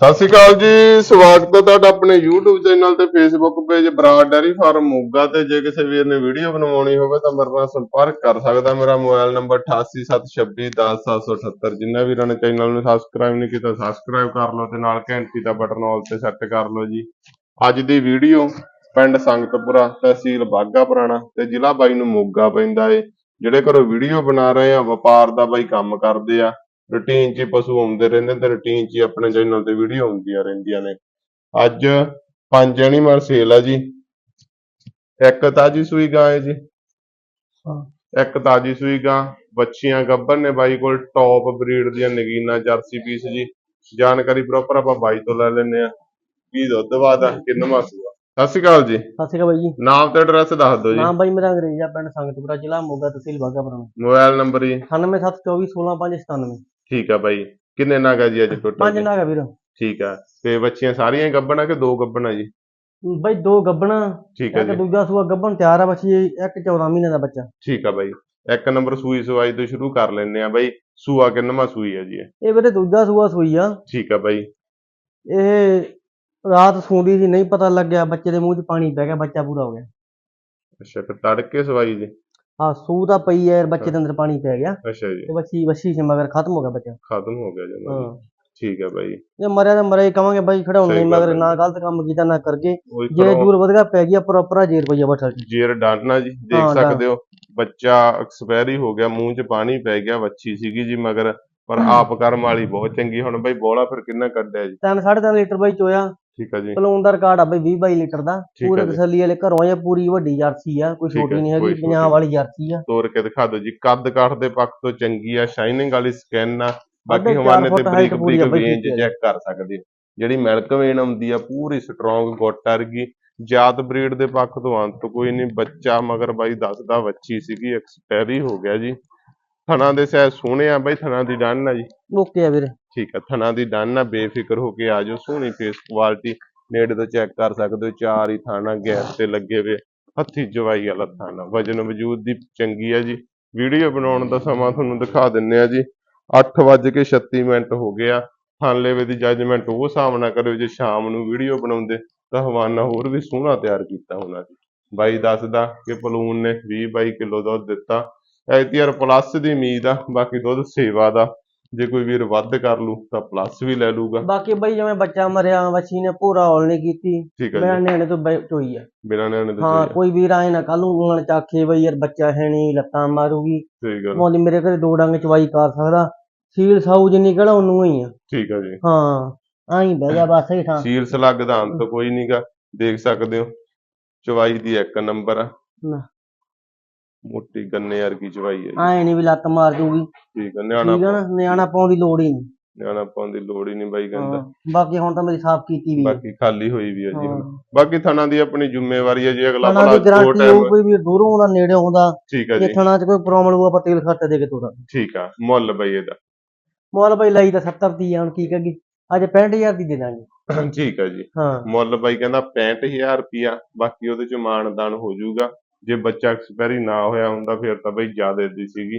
ਸਤਿ ਸ਼੍ਰੀ ਅਕਾਲ ਜੀ, ਸਵਾਗਤ ਹੈ ਤੁਹਾਡਾ ਆਪਣੇ YouTube ਚੈਨਲ ਤੇ Facebook ਪੇਜ ਬਰਾਡ ਡੈਰੀ ਫਾਰਮ ਮੋਗਾ ਤੇ। ਜੇ ਕਿਸੇ ਵੀਰ ਨੇ ਵੀਡੀਓ ਬਣਵਾਉਣੀ ਹੋਵੇ ਤਾਂ ਮੇਰੇ ਨਾਲ ਸੰਪਰਕ ਕਰ ਸਕਦਾ। ਮੇਰਾ ਮੋਬਾਈਲ ਨੰਬਰ 8876210778 ਜਿੰਨਾ ਵੀਰਾਂ ਨੇ ਚੈਨਲ ਨੂੰ ਸਬਸਕ੍ਰਾਈਬ ਨਹੀਂ ਕੀਤਾ ਸਬਸਕ੍ਰਾਈਬ ਕਰ ਲਓ ਤੇ ਨਾਲ ਘੰਟੀ ਦਾ ਬਟਨ ਆਲ ਤੇ ਸੈੱਟ ਕਰ ਲਓ ਜੀ। ਅੱਜ ਦੀ ਵੀਡੀਓ ਪਿੰਡ ਸੰਗਤਪੁਰਾ ਤਹਿਸੀਲ ਬਾਗਾ ਪੁਰਾਣਾ ਤੇ ਜ਼ਿਲ੍ਹਾ ਬਾਈ ਨੂੰ ਮੋਗਾ ਪੈਂਦਾ ਏ। ਜਿਹੜੇ ਘਰੋਂ ਵੀਡੀਓ ਬਣਾ ਰਹੇ ਆ, ਵਪਾਰ ਦਾ ਬਾਈ ਕੰਮ ਕਰਦੇ ਆ। ਰੂਟੀਨ 'ਚ ਹੀ ਪਸ਼ੂ ਆਉਂਦੇ ਰਹਿੰਦੇ ਤੇ ਰੂਟੀਨ 'ਚ ਹੀ ਆਪਣੇ ਚੈਨਲ ਤੇ ਵੀਡੀਓ ਆਉਂਦੀਆਂ ਰਹਿੰਦੀਆਂ ਨੇ। ਅੱਜ ਪੰਜ ਐਨੀਮਲ ਸੇਲ ਆ ਜੀ। ਇੱਕ ਤਾਜੀ ਸੂਈ ਗਾਂ ਹੈ ਜੀ। ਇੱਕ ਤਾਜੀ ਸੂਈ ਗਾਂ ਬੱਚੀਆਂ ਗੱਭਰ ਨੇ ਬਾਈ ਕੋਲ ਟੌਪ ਬਰੀਡ ਦੀਆਂ ਨਗੀਨਾ ਜਰਸੀ ਪੀਸ ਜੀ। ਜਾਣਕਾਰੀ ਪ੍ਰੋਪਰ ਆਪਾਂ ਬਾਈ ਤੋਂ ਲੈ ਲੈਂਦੇ ਆ ਕੀ ਦੁੱਧ ਵਾਦਾ ਕਿੰਨਵਾਂ ਸੂਆ ਸਤਿ ਸ਼੍ਰੀ ਅਕਾਲ ਜੀ। ਸਤਿ ਸ਼੍ਰੀ ਅਕਾਲ ਬਾਈ ਜੀ। ਨਾਮ ਤੇ ਐਡਰੈਸ ਦੱਸ ਦਿਓ ਜੀ। ਨਾਮ ਬਾਈ ਮੇਰਾ ਅੰਗਰੇਜ਼ਾ ਪਿੰਡ ਸੰਗਤਪੁਰਾ ਜ਼ਿਲ੍ਹਾ ਮੋਗਾ ਤਹਿਸੀਲ ਬਾਘਾਪੁਰਾਣਾ ਮੋਬਾਈਲ ਨੰਬਰ ਜੀ। 9774216597 ਠੀਕ ਆ ਬਾਈ। ਕਿੰਨੇ ਨਾਗਾ ਜੀ ਅੱਜ ਪੰਜ ਟੋਟਲ ਨਾਗਾ ਵੀਰ। ਠੀਕ ਆ। ਤੇ ਬੱਚੀਆਂ ਸਾਰੀਆਂ ਹੀ ਗੱਭਣ ਆ ਕਿ ਦੋ ਗੱਭਣ ਆ ਜੀ? ਬਾਈ ਦੋ ਗੱਬਣਾ ਠੀਕ ਆ ਇੱਕ ਜੀ। ਦੂਜਾ ਸੂਆ ਗੱਬਣ ਤਿਆਰ ਆ ਬੱਚੀ ਇੱਕ 14 ਮਹੀਨੇ ਦਾ ਬੱਚਾ। ਠੀਕ ਆ ਬਾਈ। ਇੱਕ ਨੰਬਰ ਸੂਈ ਸਵਾਈ ਤੋਂ ਸ਼ੁਰੂ ਕਰ ਲੈਂਦੇ ਆ ਬਾਈ। ਸੂਆ ਕਿੰਨਵਾਂ ਸੂਈ ਆ ਜੀ ਇਹ? ਇਹ ਵੀਰੇ ਦੂਜਾ ਸੂਆ ਸੂਈ ਆ। ਠੀਕ ਆ ਬਾਈ। ਇਹ ਰਾਤ ਸੂੰਦੀ ਸੀ ਨਹੀਂ ਪਤਾ ਲੱਗਿਆ ਬੱਚੇ ਦੇ ਮੂੰਹ 'ਚ ਪਾਣੀ ਪੈ ਗਿਆ ਬੱਚਾ ਪੂਰਾ ਹੋ ਗਿਆ। ਅੱਛਾ ਤੇ ਤੜਕੇ ਸਵਾਈ ਜੀ। ਹਾਂ ਸੂ ਤਾਂ ਪਈ ਹੈ ਬੱਚੇ ਦੇ ਅੰਦਰ ਪਾਣੀ ਪੈ ਗਿਆ। ਅੱਛਾ ਜੀ। ਤੇ ਬੱਚੀ ਬੱਚੀ ਸੀ ਮਗਰ ਖਤਮ ਹੋ ਗਿਆ ਬੱਚਾ। ਖਤਮ ਹੋ ਗਿਆ ਜਮਾ ਹਾਂ। ਠੀਕ ਆ ਬਾਈ। ਜੇ ਮਰਿਆ ਤਾਂ ਮਰਿਆ ਹੀ ਕਵਾਂਗੇ ਬਾਈ ਖੜਾਉਣ ਨਹੀਂ ਮਗਰ ਹੈ। ਨਾ ਗਲਤ ਕੰਮ ਕੀਤਾ ਨਾ ਉਹੀ ਜੇ ਦੂਰ ਵਧਗਾ ਪੈ ਗਿਆ ਪ੍ਰੋਪਰ ਜੇਰ ਪਈਆ ਬੱਠਲ ਜੇਰ ਡਾਂਟਣਾ ਜੀ ਦੇਖ ਹਾਂ, ਸਕਦੇ ਹੋ। ਬੱਚਾ ਐਕਸਪਾਇਰੀ ਹੋ ਗਿਆ ਮੂੰਹ 'ਚ ਪਾਣੀ ਪੈ ਗਿਆ ਵੱਛੀ ਸੀਗੀ ਜੀ ਮਗਰ। ਪਰ ਆਪ ਕਰਮ ਵਾਲੀ ਬਹੁਤ ਚੰਗੀ ਹੁਣ ਬਾਈ ਬੋਲਾ ਫਿਰ ਕਿੰਨਾ ਕੱਢਿਆ ਜੀ। ਤਿੰਨ ਸਾਢੇ ਤਿੰਨ ਲੀਟਰ ਬਾਈ ਚੋਇਆ। ਠੀਕ ਆ ਜੀ। ਪਲੂਨ ਦਾ ਰਿਕਾਰਡ ਆ ਬਈ 20 22 ਲੀਟਰ ਦਾ। ਪੂਰੇ ਤਸੱਲੀ ਵਾਲੇ ਘਰੋਂ ਆ ਪੂਰੀ ਵੱਡੀ ਜਰਸੀ ਆ ਕੋਈ ਛੋਟੀ ਨਹੀਂ ਹੈਗੀ ਪੰਜਾਬ ਵਾਲੀ ਜਰਸੀ ਆ। ਤੋੜ ਕੇ ਦਿਖਾ ਦਿਓ ਜੀ ਕੱਦ ਕਾਠ ਦੇ ਪੱਖ ਤੋਂ ਚੰਗੀ ਆ ਸ਼ਾਈਨਿੰਗ ਵਾਲੀ ਸਕਿਨ ਆ। ਬਾਕੀ ਹਵਾਨੇ ਤੇ ਬਰੀਕ ਬਰੀਕ ਆ। ਚੈੱਕ ਕਰ ਸਕਦੇ ਹੋ ਜਿਹੜੀ ਮਿਲਕ ਵੇਨ ਆਉਂਦੀ ਆ ਪੂਰੀ ਸਟਰੋਂਗ ਗੁੱਟ ਵਰਗੀ। ਜਾਤ ਬਰੀਡ ਦੇ ਪੱਖ ਤੋਂ ਅੰਤ ਕੋਈ ਨਹੀਂ ਬੱਚਾ ਮਗਰ ਬਾਈ ਦੱਸਦਾ ਵੱਛੀ ਸੀਗੀ ਐਕਸਪਾਇਰੀ ਹੋ ਗਿਆ ਜੀ। ਥਣਾ ਦੇ ਸਹਿ ਸੋਹਣੇ ਆ ਬਾਈ ਥਣਾ ਦੀ ਡੰਨ ਆ ਜੀ। ਓਕੇ ਆ ਵੀਰੇ। ਠੀਕ ਆ ਥਣਾ ਦੀ ਡੰਨ ਆ ਬੇਫਿਕਰ ਹੋ ਕੇ ਆ ਜਾਓ ਸੋਹਣੀ ਫੇਸ ਕੁਆਲਿਟੀ ਨੇੜੇ ਤੋਂ ਚੈੱਕ ਕਰ ਸਕਦੇ ਹੋ ਚਾਰ ਹੀ ਥਾਣਾ ਗੈਸ ਤੇ ਲੱਗੇ ਵੇ ਹੱਥੀ ਜਵਾਈ ਵਾਲਾ ਥਾਣਾ ਵਜਨ ਵਜੂਦ ਦੀ ਚੰਗੀ ਆ ਜੀ। ਵੀਡੀਓ ਬਣਾਉਣ ਦਾ ਸਮਾਂ ਤੁਹਾਨੂੰ ਦਿਖਾ ਦਿੰਨੇ ਆ ਜੀ 8:36 ਮਿੰਟ ਹੋ ਗਿਆ ਥਾਨਲੇਵੇ ਦੀ ਜੱਜਮੈਂਟ ਉਹ ਨਾਲ ਕਰਿਓ ਜੇ ਸ਼ਾਮ ਨੂੰ ਵੀਡੀਓ ਬਣਾਉਂਦੇ ਤਾਂ ਹਵਾਨਾ ਹੋਰ ਵੀ ਸੋਹਣਾ ਤਿਆਰ ਕੀਤਾ ਹੋਣਾ ਸੀ ਬਾਈ ਦੱਸਦਾ ਕਿ ਪਲੂਨ ਨੇ 20 22 ਕਿਲੋ ਦੁੱਧ ਦਿੱਤਾ ਐਤੀਆਰ ਪਲੱਸ ਦੀ ਉਮੀਦ ਆ ਬਾਕੀ ਦੁੱਧ ਸੇਵਾ ਦਾ ਜੇ ਕੋਈ ਵੀਰ ਵੱਧ ਕਰ ਲੂ ਤਾਂ ਪਲੱਸ ਵੀ ਲੈ ਲੂਗਾ ਬਾਕੀ ਬਈ ਜਿਵੇਂ ਬੱਚਾ ਮਰਿਆ ਵੱਛੀ ਨੇ ਪੂਰਾ ਹੌਲ ਨਹੀਂ ਕੀਤੀ ਜੀ। ਨੇੜੇ ਤੋਂ ਚੋਈ ਆ। ਬਿਨਾਂ ਨਿਆਣੇ ਤੋਂ ਹਾਂ। ਕੋਈ ਵੀਰ ਆਏ ਨਾ ਕੱਲ ਨੂੰ ਉਂਗਲ ਚਾਖੇ ਬਈ ਯਾਰ ਬੱਚਾ ਹੈ ਨਹੀਂ ਲੱਤਾਂ ਮਾਰੂਗੀ। ਸਹੀ ਗੱਲ ਮੇਰੇ ਘਰੇ ਦੋ ਡੰਗ ਚਵਾਈ ਕਰ ਸਕਦਾ ਸੀਲ ਸਾਊ ਜਿੰਨੀ ਕਿਹੜਾ ਉਹਨੂੰ ਹੀ ਆ। ਠੀਕ ਹੈ ਜੀ। ਹਾਂ ਆਈ ਬਹਿ ਜਾ ਬਸ ਹੀ ਥਾਂ ਸੀਲ ਸਲੱਗ ਦਾ ਅੰਤ ਕੋਈ ਨਹੀਂਗਾ ਦੇਖ ਸਕਦੇ ਹੋ ਚਵਾਈ ਦੀ ਇੱਕ ਨੰਬਰ ਆ। ਨਾ। ਮੋਟੀ ਗੰਨੇ ਵਰਗੀ ਚਵਾਈ ਹੈ ਜੀ। ਆਏ ਨਹੀਂ ਵੀ ਲੱਤ ਮਾਰ ਜੂਗੀ। ਠੀਕ ਹੈ ਨਿਆਣਾ ਠੀਕ ਆ ਨਾ ਨਿਆਣਾ ਪਾਉਣ ਦੀ ਲੋੜ ਹੀ ਨਹੀਂ ਨਿਆਣਾ ਪਾਉਣ ਦੀ ਲੋੜ ਹੀ ਨਹੀਂ ਬਾਈ ਕਹਿੰਦਾ। ਹਾਂ ਬਾਕੀ ਹੁਣ ਤਾਂ ਮੇਰੀ ਸਾਫ਼ ਕੀਤੀ ਵੀ ਆ ਬਾਕੀ ਖਾਲੀ ਹੋਈ ਵੀ ਹੈ ਜੀ ਹੁਣ। ਹਾਂ। ਬਾਕੀ ਥਣਾ ਦੀ ਆਪਣੀ ਜ਼ਿੰਮੇਵਾਰੀ ਹੈ ਜੀ ਅਗਲਾ ਭਲਾ ਦੀ ਦੋ ਗਾਰੰਟੀ ਹੋਊ ਟਾਈਮ ਕੋਈ ਵੀ ਦੂਰੋਂ ਆਉਂਦਾ ਨੇੜੇ ਆਉਂਦਾ। ਠੀਕ ਹੈ ਜੇ। ਜੀ ਥਣਾ 'ਚ ਕੋਈ ਪ੍ਰੋਬਲਮ ਹੋਊ ਆਪਾਂ ਤੇਲ ਖਰਚ ਦੇ ਕੇ ਤੋੜਾ ਠੀਕ ਆ ਮੁੱਲ ਬਈ ਇਹਦਾ। ਮੁੱਲ ਬਈ ਲਈ ਤਾਂ 70 ਦੀ ਆ ਹੁਣ ਕੀ ਕਰੀ ਅੱਜ 65000 ਦੀ ਦੇ ਦਾਂਗੇ। ਠੀਕ ਹੈ ਜੀ। ਹਾਂ। ਮੁੱਲ ਬਾਈ ਕਹਿੰਦਾ 65000 ਰੁਪਿਆ ਬਾਕੀ ਉਹਦੇ ਚ ਮਾਨਦਾਨ ਹੋ ਜਾਊਗਾ। ਜੇ ਬੱਚਾ ਐਕਸਪਾਇਰੀ ਨਾ ਹੋਇਆ ਹੁੰਦਾ ਫਿਰ ਤਾਂ ਬਈ ਜ਼ਿਆਦਾ ਦੀ ਸੀਗੀ।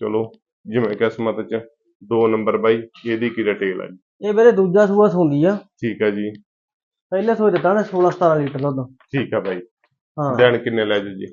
ਚਲੋ ਜਿਵੇਂ ਕਿਸਮਤ ਚ ਦੋ ਨੰਬਰ ਬਾਈ ਇਹਦੀ ਕੀ ਡਿਟੇਲ ਹੈ ਜੀ? ਇਹ ਵੀਰੇ ਦੂਜਾ ਸੂਆ ਸੁੰਦੀ ਆ। ਠੀਕ ਹੈ ਜੀ। ਪਹਿਲੇ ਸੂਏ ਦਿੱਤਾ ਨਾ 16 17 ਲੀਟਰ ਦੁੱਧ। ਠੀਕ ਹੈ ਬਾਈ। ਹਾਂ। ਦਿਨ ਕਿੰਨੇ ਲੈ ਜੂ ਜੀ?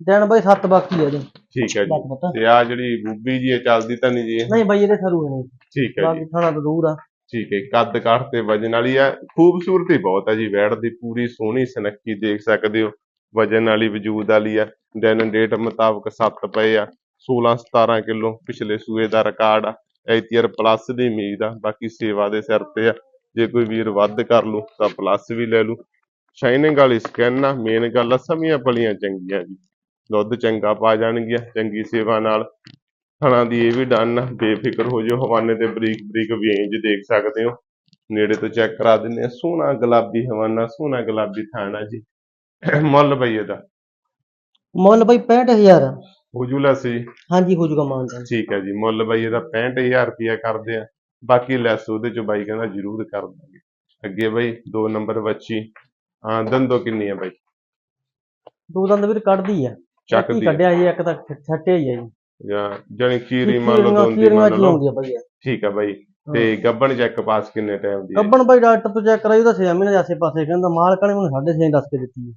ਦਿਨ ਬਈ 7 ਬਾਕੀ ਆ ਜੀ ਠੀਕ ਹੈ ਜੀ। ਤੇ ਆ ਜਿਹੜੀ ਬੂਬੀ ਜੀ ਇਹ ਚੱਲਦੀ ਤਾਂ ਨਹੀਂ ਜੀ? ਨਹੀਂ ਬਈ ਇਹਦੇ ਸਰੂ ਨਹੀਂ ਠੀਕ ਹੈ ਜੀ। ਬਾਕੀ ਥਾਣਾ ਤੋਂ ਦੂਰ ਆ। ਠੀਕ ਹੈ ਕੱਦ ਕਾਠ ਤੇ ਵਜਨ ਵਾਲੀ ਆ। ਖੂਬਸੂਰਤੀ ਬਹੁਤ ਹੈ ਜੀ ਵੈੜ ਦੀ ਪੂਰੀ ਸੋਹਣੀ ਸੁਨੱਖੀ ਦੇਖ ਸਕਦੇ ਹੋ। ਵਜਨ ਵਾਲੀ ਵਜੂਦ ਵਾਲੀ ਆ। ਦਿਨ ਡੇਟ ਮੁਤਾਬਕ 7 ਪਏ ਆ। 16 17 ਕਿਲੋ ਪਿਛਲੇ ਸੂਏ ਦਾ ਰਿਕਾਰਡ ਆ। ਐਤੀਅਰ ਪਲੱਸ ਦੀ ਉਮੀਦ ਆ। ਬਾਕੀ ਸੇਵਾ ਦੇ ਸਿਰ ਤੇ ਆ। ਜੇ ਕੋਈ ਵੀਰ ਵੱਧ ਕਰ ਲੂ ਤਾਂ ਪਲੱਸ ਵੀ ਲੈ ਲੂ। ਸ਼ਾਈਨਿੰਗ ਵਾਲੀ ਸਕਿਨ ਆ। ਮੇਨ ਗੱਲ ਆ, ਸਮੀਆਂ ਪਲੀਆਂ ਚੰਗੀਆਂ ਜੀ। ਦੁੱਧ ਚੰਗਾ ਪਾ ਜਾਣਗੀਆਂ, ਚੰਗੀ ਸੇਵਾ ਨਾਲ। ਥਣਾ ਦੀ ਇਹ ਵੀ ਡਨ ਆ। ਬੇਫਿਕਰ ਹੋ ਜਾਓ, ਹਵਾਨੇ ਤੇ ਬਰੀਕ ਬਰੀਕ ਵੇਂਜ ਦੇਖ ਸਕਦੇ ਹੋ। ਨੇੜੇ ਤੋਂ ਚੈੱਕ ਕਰਾ ਦਿੰਦੇ ਆ। ਸੋਹਣਾ ਗੁਲਾਬੀ ਹਵਾਨਾ, ਸੋਹਣਾ ਗੁਲਾਬੀ ਥਾਣਾ ਜੀ। ਮੁੱਲ ਬਈ ਇਹਦਾ। ਮੁੱਲ ਬਈ 65000 ਆ ਹੁਜੂਲਾ ਸੀ। ਹਾਂਜੀ ਹੋ ਜੂਗਾ ਮਾਨਦਾਨ ਠੀਕ ਹੈ ਜੀ ਮੁੱਲ ਬਈ ਇਹਦਾ 65000 ਰੁਪਿਆ ਕਰਦੇ ਆ। ਬਾਕੀ ਲੈਸ ਉਹਦੇ ਚ ਬਾਈ ਕਹਿੰਦਾ ਜ਼ਰੂਰ ਕਰ ਦਾਂਗੇ। ਅੱਗੇ ਬਈ ਦੋ ਨੰਬਰ ਬੱਚੀ। ਹਾਂ ਦੰਦੋ ਕਿੰਨੀ ਆ ਬਾਈ? ਦੋ ਦੰਦ ਵੀਰ ਕੱਢਦੀ ਆ। ਹੀ ਆ। ਕੱਢਿਆ ਜੀ ਇੱਕ ਤਾਂ ਛੱਟਿਆ ਹੀ ਆ ਜੀ। ਜਾਂ ਜਾਨੀ ਕੀਰੀ ਮੰਨ ਲਓ ਦੋਂਦੀ ਕੀਰੀਆਂ ਮੰਨ ਲਓ। ਆ। ਠੀਕ ਆ ਬਾਈ। ਤੇ ਗੱਬਣ ਚੈੱਕ ਪਾਸ ਕਿੰਨੇ ਟਾਈਮ ਦੀ ਹੈ ਗੱਬਣ ਬਾਈ ਡਾਕਟਰ ਤੋਂ ਚੈੱਕ ਕਰਾਈ ਉਹਦਾ 6 ਮਹੀਨੇ ਦੇ ਆਸੇ ਪਾਸੇ ਕਹਿੰਦਾ ਮਾਲਕਾਂ ਨੇ ਮੈਨੂੰ 6.5 ਦੱਸ ਕੇ ਦਿੱਤੀ ਹੈ।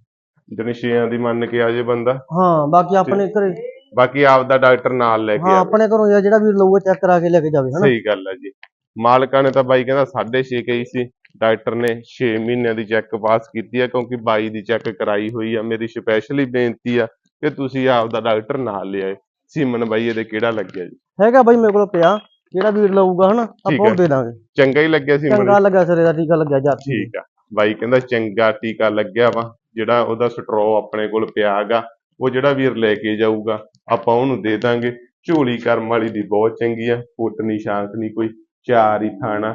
ਜਣੀ ਛੇਆਂ ਦੀ ਮੰਨ ਕੇ ਆ ਜੇ ਬੰਦਾ। ਹਾਂ ਬਾਕੀ ਆਪਣੇ ਘਰੇ। ਬਾਕੀ ਆਪਦਾ ਡਾਕਟਰ ਨਾਲ ਲੈ ਕੇ ਹਾਂ ਆਪਣੇ ਘਰੋਂ ਜਿਹੜਾ ਵੀ ਲਊਗਾ ਚੈੱਕ ਕਰਾ ਕੇ ਲੈ ਕੇ ਜਾਵੇ ਹਨਾ? ਸਹੀ ਗੱਲ ਹੈ ਜੀ। ਮਾਲਕਾਂ ਨੇ ਤਾਂ ਬਾਈ ਕਹਿੰਦਾ 6.5 ਕਹੀ ਸੀ। ਡਾਕਟਰ ਨੇ 6 ਮਹੀਨਿਆਂ ਦੀ ਚੈੱਕ ਪਾਸ ਕੀਤੀ ਹੈ ਕਿਉਂਕਿ ਬਾਈ ਦੀ ਚੈੱਕ ਕਰਾਈ ਹੋਈ ਆ। ਮੇਰੀ ਸਪੈਸ਼ਲੀ ਬੇਨਤੀ ਆ ਕਿ ਤੁਸੀਂ ਆਪਦਾ ਡਾਕਟਰ ਨਾਲ ਲਿਆਏ ਸੀਮਨ ਬਾਈ ਇਹਦੇ ਕਿਹੜਾ ਲੱਗਿਆ ਜੀ? ਹੈਗਾ ਬਾਈ ਮੇਰੇ ਕੋਲ ਪਿਆ। ਜਿਹੜਾ ਵੀਰ ਲਊਗਾ ਹਨਾ? ਆਪਾਂ। ਉਹ ਦੇ ਦਾਂਗੇ। ਚੰਗਾ ਹੀ ਲੱਗਿਆ ਸੀਮਨ ਚੰਗਾ ਲੱਗਾ ਸਿਰੇ ਦਾ ਟੀਕਾ ਲੱਗਿਆ ਜੱਟ ਠੀਕ ਆ। ਬਾਈ ਕਹਿੰਦਾ ਚੰਗਾ ਟੀਕਾ ਲੱਗਿਆ ਵਾ। ਜਿਹੜਾ ਉਹਦਾ ਸਟਰੋ ਆਪਣੇ ਕੋਲ ਪਿਆ ਹੈਗਾ ਉਹ ਜਿਹੜਾ ਵੀਰ ਲੈ ਕੇ ਜਾਊਗਾ ਆਪਾਂ ਉਹਨੂੰ ਦੇ ਦਾਂਗੇ। ਝੋਲੀ ਕਰਮ ਵਾਲੀ ਦੀ ਬਹੁਤ ਚੰਗੀ ਆ ਫੁੱਟ ਨੀ ਸ਼ਾਂਤ ਨੀ ਕੋਈ ਚਾਰ ਹੀ ਥਾਣਾ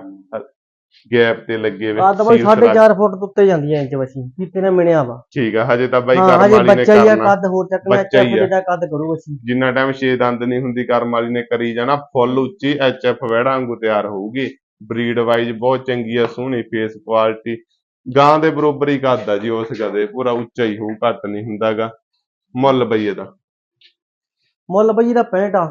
ਗੈਪ ਤੇ ਲੱਗੇ ਵੇ ਆ ਤਾਂ ਬਾਈ ਸੀਲ ਸਰਾ- 4.5 ਫੁੱਟ ਤੋਂ ਉੱਤੇ ਜਾਂਦੀ ਐ ਇੰਚ ਵਸੀ ਕੀਤੇ ਨੇ ਮਿਣਿਆ ਵਾ। ਠੀਕ ਆ ਹਜੇ ਤਾਂ ਬਾਈ ਕਰਮ ਵਾਲੀ ਨੇ ਬੱਚਾ ਹੀ ਆ ਕਰਨਾ। ਕੱਦ ਹੋਰ ਚੱਕਣਾ ਆ। ਜਿਹੜਾ ਕੱਦ ਕਰੂ ਵਸੀ। ਜਿੰਨਾ ਟਾਈਮ ਛੇ ਦੰਦ ਨਹੀਂ ਹੁੰਦੀ ਕਰਮ ਵਾਲੀ ਨੇ ਕਰੀ ਜਾਣਾ ਫੁੱਲ ਉੱਚੀ ਐਚਐਫ ਵੈੜਾ ਵਾਂਗੂ ਤਿਆਰ ਹੋਊਗੀ। ਬਰੀਡ ਵਾਈਜ਼ ਬਹੁਤ ਚੰਗੀ ਆ ਸੋਹਣੀ ਫੇਸ ਕੁਆਲਿਟੀ ਗਾਂ ਦੇ ਬਰੋਬਰ ਹੀ ਕੱਦ ਆ ਜੀ ਉਸ ਗਦੇ ਪੂਰਾ ਉੱਚਾ ਹੀ ਹੋਊ ਘੱਟ ਨਹੀਂ ਹੁੰਦਾਗਾ। ਮੁੱਲ ਬਈ ਇਹਦਾ ਮੁੱਲ ਬਾਈ ਇਹਦਾ 65 ਆ।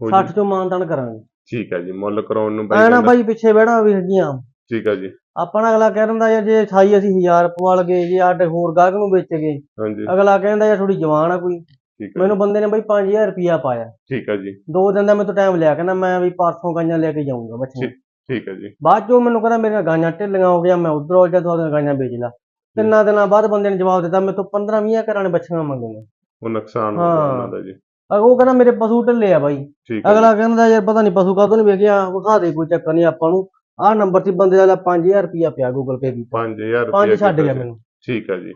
ਹੋ 60 ਜੀ ਚੋਂ ਮਾਨਦਾਨ ਕਰਾਂਗੇ। ਠੀਕ ਹੈ ਜੀ ਮੁੱਲ ਕਰਾਉਣ ਨੂੰ ਬਾਈ ਐ ਨਾ ਕਹਿੰਦਾ ਬਾਈ ਪਿੱਛੇ ਬਹਿਣਾ ਵੀ ਹੈਗੀਆਂ। ਠੀਕ ਹੈ ਜੀ। ਆਪਣਾ ਅਗਲਾ ਕਹਿ ਦਿੰਦਾ ਯਾਰ ਜੇ 28 ਅਸੀਂ 1000 ਪਵਾਲ ਗਏ ਜੇ ਆਡੇ ਹੋਰ ਗਾਹਕ ਨੂੰ ਵੇਚ ਗਏ। ਹਾਂਜੀ। ਅਗਲਾ ਕਹਿੰਦਾ ਯਾਰ ਥੋੜੀ ਜਵਾਨ ਆ ਕੋਈ। ਠੀਕ ਹੈ ਮੈਨੂੰ ਬੰਦੇ ਨੇ ਬਾਈ 5000 ਰੁਪਿਆ ਪਾਇਆ। ਠੀਕ ਹੈ ਜੀ। ਦੋ ਦਿਨ ਦਾ ਮੈਨੂੰ ਟਾਈਮ ਲਿਆ ਕਹਿੰਦਾ ਮੈਂ ਵੀ ਪਰਸੋਂ ਗਾਈਆਂ ਲੈ ਕੇ ਜਾਊਂਗਾ ਬੱਚੇ ਠੀਕ। ਹੈ ਜੀ। ਬਾਅਦ ਚੋਂ ਮੈਨੂੰ ਕਹਿੰਦਾ ਮੇਰੀਆਂ ਗਾਈਆਂ ਢਿੱਲੀਆਂ ਹੋ ਗਈਆਂ ਮੈਂ ਉਧਰ ਹੋ ਜਾ ਤੁਹਾਡੀਆਂ ਗਾਈਆਂ ਵੇਚ ਲਾ। ਤਿੰਨਾਂ ਦਿਨਾਂ ਬਾਅਦ ਬੰਦੇ ਨੇ ਜਵਾਬ ਦਿੱਤਾ ਮੇਰੇ ਤੋਂ 15 20 ਘਰਾਂ ਨੇ ਬੱਚੀਆਂ ਮੰਗੀਆਂ। ਉਹ ਨੁਕਸਾਨ ਹੋ। ਗਿਆ ਉਹਨਾਂ ਦਾ ਜੀ। ਉਹ ਕਹਿੰਦਾ ਮੇਰੇ ਪਸ਼ੂ ਢਿੱਲੇ ਆ ਬਾਈ। ਠੀਕ ਅਗਲਾ ਕਹਿੰਦਾ ਯਾਰ ਪਤਾ ਨਹੀਂ ਪਸ਼ੂ ਕਾਹਤੋਂ ਨਹੀਂ ਵੇਖਿਆ ਵਿਖਾ ਦੇ ਕੋਈ ਚੱਕਰ ਨਹੀਂ ਆਪਾਂ ਨੂੰ। ਆਹ ਨੰਬਰ ਤੇ ਬੰਦੇ ਦਾ 5000 ਰੁਪਿਆ ਪਿਆ ਗੂਗਲ ਪੇ ਕੀਤਾ। 5000 ਪੰਜ ਰੁਪਏ ਛੱਡ ਗਿਆ ਮੈਨੂੰ। ਠੀਕ ਹੈ ਜੀ।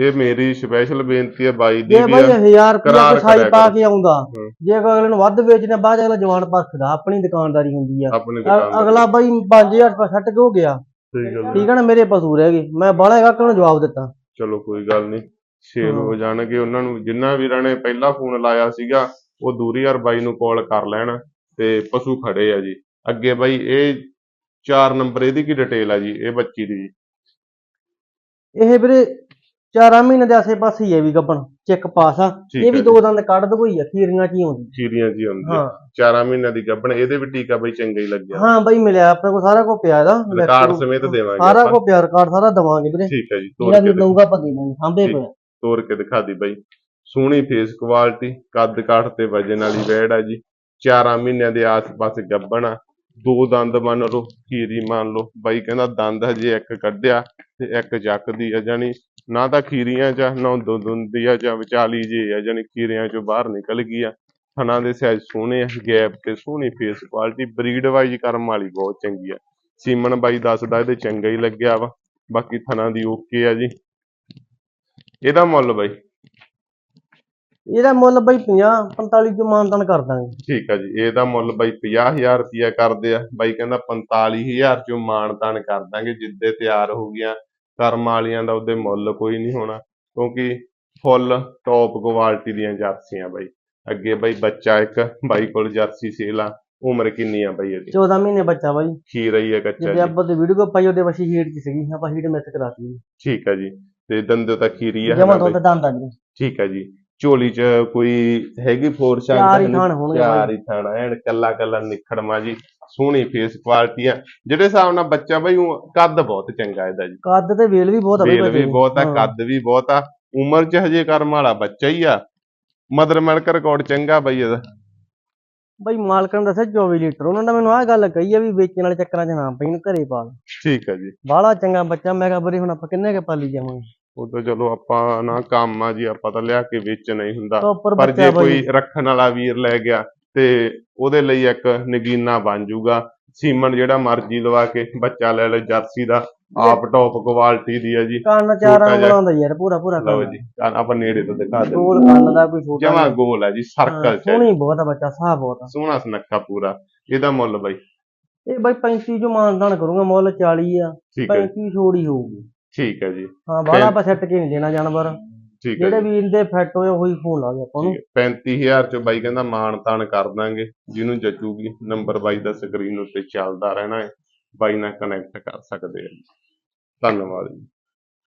ਇਹ ਮੇਰੀ ਸਪੈਸ਼ਲ ਬੇਨਤੀ ਹੈ ਬਾਈ ਦੀ ਜੇ ਵੀ ਬਾਈ ਆ 1000 ਰੁਪਿਆ ਕਰਾਰ ਸਾਈ ਕਰਿਆ ਪਾ। ਕੇ ਆਉਂਦਾ ਹੂੰ। ਜੇ ਕੋਈ ਅਗਲੇ ਨੂੰ ਵੱਧ ਵੇਚਣਾ ਬਾਅਦ 'ਚ ਅਗਲਾ ਜਵਾਨ ਪਰਖਦਾ ਆਪਣੀ ਦੁਕਾਨਦਾਰੀ ਹੁੰਦੀ ਆ ਆਪਣੀ ਅ- ਦੁਕਾਨ ਦਾ। ਅਗਲਾ ਬਾਈ 5000 ਰੁਪਇਆ ਛੱਡ ਕੇ ਹੋ ਗਿਆ। ਠੀਕ ਹੈ ਨਾ ਮੇਰੇ ਪਸ਼ੂ ਰਹਿ ਗਏ ਮੈਂ ਬਾਹਲਾ ਗਾਹਕ ਨੂੰ ਜਵਾਬ ਦਿੱਤਾ ਚਲੋ ਕੋਈ ਗੱਲ ਨਹੀਂ ਸੇਲ ਹਾਂ। ਹੋ ਜਾਣਗੇ ਉਹਨਾਂ ਨੂੰ ਜਿੰਨਾ ਵੀਰਾਂ ਨੇ ਪਹਿਲਾਂ ਫੋਨ ਲਾਇਆ ਸੀਗਾ ਉਹ ਦੂਰੀ ਯਾਰ ਬਾਈ ਨੂੰ ਕਾਲ ਕਰ ਲੈਣ ਤੇ ਪਸ਼ੂ ਖੜੇ ਆ ਜੀ ਅੱਗੇ ਬਾਈ ਇਹ 4 ਨੰਬਰ ਇਹਦੀ ਕੀ ਡਿਟੇਲ ਆ ਜੀ ਇਹ ਬੱਚੀ ਦੀ ਜੀ ਇਹ ਵੀਰੇ ਚਾਰਾਂ ਮਹੀਨੇ ਦੇ ਆਸੇ ਪਾਸੇ ਹੀ ਹੈ ਵੀ ਗੱਬਣ ਚੈੱਕ ਪਾਸ ਆ। ਠੀਕ ਇਹ ਵੀ। ਦੋ ਦੰਦ ਕੱਢ ਦਗੋਈ ਆ ਖੀਰੀਆਂ ਚ ਹੀ ਆਉਂਦੀ। ਖੀਰੀਆਂ ਜੀ ਹੁੰਦੀ ਹਾਂ। 4 ਮਹੀਨਿਆਂ ਦੀ ਗੱਭਣ ਇਹਦੇ ਵੀ ਟੀਕਾ ਬਾਈ ਚੰਗਾ ਹੀ ਲੱਗਿਆ। ਹਾਂ ਬਾਈ ਮਿਲਿਆ ਆਪਣੇ ਕੋਲ ਸਾਰਾ ਕੁਝ ਪਿਆ ਇਹਦਾ। ਰਿਕਾਰਡ ਸਮੇਤ ਦੇਵਾਂਗੇ ਸਾਰਾ ਆਪਾਂ। ਕੁਝ ਪਿਆ ਰਿਕਾਰਡ ਸਾਰਾ ਦਵਾਂਗੇ ਵੀਰੇ। ਠੀਕ ਹੈ ਜੀ ਜਿਹੜਾ ਤੋੜ ਵੀ ਕੇ ਲਊਗਾ ਆਪਾਂ ਦੇ ਦਾਂਗੇ ਸਾਂਭੇ ਠੀਕ। ਪਏ ਤੋੜ ਕੇ ਦਿਖਾ ਦੀ ਬਾਈ। ਸੋਹਣੀ ਫੇਸ ਕੁਆਲਿਟੀ ਕੱਦ ਕਾਠ ਤੇ ਵਜਨ ਵਾਲੀ ਵੈੜ ਆ ਜੀ। 4 ਮਹੀਨਿਆਂ ਦੇ ਆਸ-ਪਾਸ ਗੱਭਣ ਆ। ਦੋ ਦੰਦ ਮੰਨ ਲਓ, ਖੀਰੀ ਮੰਨ ਲਓ, ਬਾਈ ਕਹਿੰਦਾ ਦੰਦ ਹਜੇ ਇੱਕ ਕੱਢਿਆ ਤੇ ਇੱਕ ਜੱਕਦੀ ਆ ਜਾਨੀ ਨਾ ਤਾਂ ਖੀਰੀਆਂ ਚ ਨਾ ਦੁੰਦੀ ਆ ਜਾਂ ਵਿਚਾਲੀ ਜੇ ਆ ਜਾਨੀ ਖੀਰੀਆਂ ਚੋਂ ਬਾਹਰ ਨਿਕਲ ਗਈ ਆ। ਥਣਾ ਦੇ ਸਾਈਜ਼ ਸੋਹਣੇ ਆ ਗੈਪ ਤੇ ਸੋਹਣੀ ਫੇਸ ਕੁਆਲਿਟੀ ਬਰੀਡ ਵਾਈਜ਼ ਕਰਮ ਵਾਲੀ ਬਹੁਤ ਚੰਗੀ ਆ। ਸੀਮਨ ਬਾਈ ਦੱਸਦਾ ਇਹਦੇ ਚੰਗਾ ਹੀ ਲੱਗਿਆ ਵਾ, ਬਾਕੀ ਥਣਾ ਦੀ ਓਕੇ ਆ ਜੀ। ਇਹਦਾ ਮੁੱਲ ਬਾਈ ਇਹਦਾ ਮੁੱਲ ਬਾਈ 50 45 ਚ ਮਾਨਦਾਨ ਕਰ ਦਾਂਗੇ। ਠੀਕ ਆ ਜੀ ਇਹਦਾ ਮੁੱਲ ਬਾਈ 50000 ਰੁਪਇਆ ਕਰਦੇ ਆ। ਬਾਈ ਕਹਿੰਦਾ 45000 ਚੋਂ ਮਾਣ-ਤਾਣ ਕਰ ਦਾਂਗੇ ਜਿੱਦੇ ਤਿਆਰ ਹੋ ਗਈਆਂ। ਕਰਮ ਵਾਲੀਆਂ ਦਾ ਉਹਦੇ ਮੁੱਲ ਕੋਈ ਨਹੀਂ ਹੋਣਾ ਕਿਉਂਕਿ ਫੁੱਲ ਟੌਪ ਕੁਆਲਿਟੀ ਦੀਆਂ ਜਰਸੀਆਂ ਬਾਈ। ਅੱਗੇ ਬਾਈ ਬੱਚਾ ਇੱਕ ਬਾਈ ਕੋਲ ਜਰਸੀ ਸੇਲ ਆ ਉਮਰ ਕਿੰਨੀ ਆ ਬਾਈ ਇਹਦੀ? 14 ਮਹੀਨੇ ਬੱਚਾ ਬਾਈ। ਖੀਰ ਰਹੀ ਹੈ ਕੱਚਾ ਜੀ ਆਪਾਂ ਤੇ ਵੀਡੀਓ ਪਾਈ ਉਹਦੇ ਵਸੀ ਹੀਟ ਚ ਸੀਗੀ ਆਪਾਂ ਹੀਟ ਮਿਸ ਕਰਾਤੀ। ਠੀਕ ਆ ਜੀ ਤੇ ਦੰਦੇ ਤਾਂ ਖੀਰੀ ਆ ਜਮਾ ਤੋਂ? ਦੰਦ ਆ ਠੀਕ ਆ ਜੀ। ਝੋਲੀ 'ਚ ਕੋਈ ਹੈਗੀ ਫੋਰਸ ਚਾਰ ਹੀ ਥਾਣ ਹੋਣਗੇ ਚਾਰ ਹੀ ਥਾਣਾ ਐਨ ਕੱਲਾ ਕੱਲਾ ਨਿਖੜਮਾ ਜੀ ਸੋਹਣੀ ਫੇਸ ਕੁਆਲਿਟੀ ਆ। ਜਿਹੜੇ ਹਿਸਾਬ ਨਾਲ ਬੱਚਾ ਬਈ ਊਂ ਕੱਦ ਬਹੁਤ ਚੰਗਾ ਇਹਦਾ ਜੀ। ਕੱਦ ਤੇ ਵੇਲ ਵੀ ਬਹੁਤ ਆ ਬਾਈ ਵੇਲ ਵੀ। ਬਹੁਤ ਆ ਹਾਂ। ਕੱਦ ਵੀ ਬਹੁਤ ਆ। ਉਮਰ 'ਚ ਹਜੇ ਕਰਮ ਵਾਲਾ ਬੱਚਾ ਹੀ ਆ। ਮਦਰ ਮਿਲਕ ਰਿਕਾਰਡ ਚੰਗਾ ਬਈ ਇਹਦਾ। ਬਾਈ ਮਾਲਕਾਂ ਨੇ ਦੱਸਿਆ 24 ਲੀਟਰ ਉਹਨਾਂ ਨੇ ਮੈਨੂੰ ਆਹ ਗੱਲ ਕਹੀ ਆ ਵੀ ਵੇਚਣ ਵਾਲੇ ਚੱਕਰਾਂ 'ਚ ਨਾ ਪਈ ਨੂੰ ਘਰੇ ਪਾਲ ਠੀਕ ਆ ਜੀ। ਬਾਹਲਾ ਚੰਗਾ ਬੱਚਾ ਮੈਂ ਕਿਹਾ ਬਰੇ ਹੁਣ ਆਪਾਂ ਕਿੰਨੇ ਕੇ ਪਾਲੀ ਜਾਵਾਂਗੇ? ਉਹ ਤਾਂ ਚਲੋ ਆਪਾਂ ਨਾ ਕੰਮ ਆ ਜੀ ਆਪਾਂ ਤਾਂ ਲਿਆ ਕੇ ਵੇਚਣਾ ਹੀ ਹੁੰਦਾ। ਪ੍ਰੋਪਰ ਪਰ ਬੱਚਾ ਜੇ ਬਾਈ ਕੋਈ ਰੱਖਣ ਵਾਲਾ ਵੀਰ ਲੈ ਗਿਆ ਤੇ ਉਹਦੇ ਲਈ ਇੱਕ ਨਗੀਨਾ ਬਣ ਜਾਊਗਾ। ਸੀਮਨ ਜਿਹੜਾ ਮਰਜ਼ੀ ਲਵਾ ਕੇ ਬੱਚਾ ਲੈ ਲੈ ਜਰਸੀ ਦਾ ਆਪ ਟੌਪ ਕੁਆਲਿਟੀ ਦੀ ਆ ਜੀ। ਕੰਨ ਚਾਰਾਂ ਛੋਟਾ ਯਾਰ ਪੂਰਾ ਪੂਰਾ ਲਓ ਕੰਨ। ਜੀ ਆ- ਆਪਾਂ ਨੇੜੇ ਤੋਂ ਦਿਖਾ ਦਿੰਦੇ। ਗੋਲ ਕੰਨ ਦਾ ਕੋਈ ਛੋਟਾ ਜਮਾ ਨਹੀਂ। ਗੋਲ ਹੈ ਜੀ ਸਰਕਲ ਹਾਂ, ਚ। ਹੈ। ਸੋਹਣੀ ਬਹੁਤ ਆ ਬੱਚਾ ਸਾਹ ਬਹੁਤ ਆ। ਸੋਹਣਾ ਸੁਨੱਖਾ ਪੂਰਾ। ਇਹਦਾ ਮੁੱਲ ਬਾਈ। ਇਹ ਬਾਈ 35 ਜੋ ਮਾਨਦਾਨ ਕਰੂੰਗਾ ਮੁੱਲ 40 ਆ। ਠੀਕ ਹੈ 35 ਛੋੜੀ ਹੋਊਗੀ। ਠੀਕ ਹੈ ਜੀ। ਹਾਂ ਬਾਹਲਾ ਆਪਾਂ ਸੈੱਟ ਕੇ ਨਹੀਂ ਦੇਣਾ ਜਾਨਵਰ। ਠੀਕ ਹੈ ਜਿਹੜੇ ਵੀ ਇਹਦੇ ਫਿੱਟ ਹੋਏ ਉਹੀ ਫੋਨ ਲਾ ਦੇ ਆਪਾਂ ਨੂੰ। ਠੀਕ ਹੈ। 35000 ਚ ਬਾਈ ਕਹਿੰਦਾ ਮਾਣ ਤਾਣ ਕਰ ਦਾਂਗੇ ਜਿਹਨੂੰ ਜਚੂਗੀ ਨੰਬਰ ਬਾਈ ਦਾ ਸਕਰੀਨ ਉੱਤੇ ਚੱਲਦਾ ਰਹਿਣਾ ਹੈ। ਬਾਈ ਨਾਲ ਕਨੈਕਟ ਕਰ ਸਕਦੇ ਆ। ਧੰਨਵਾਦ ਜੀ।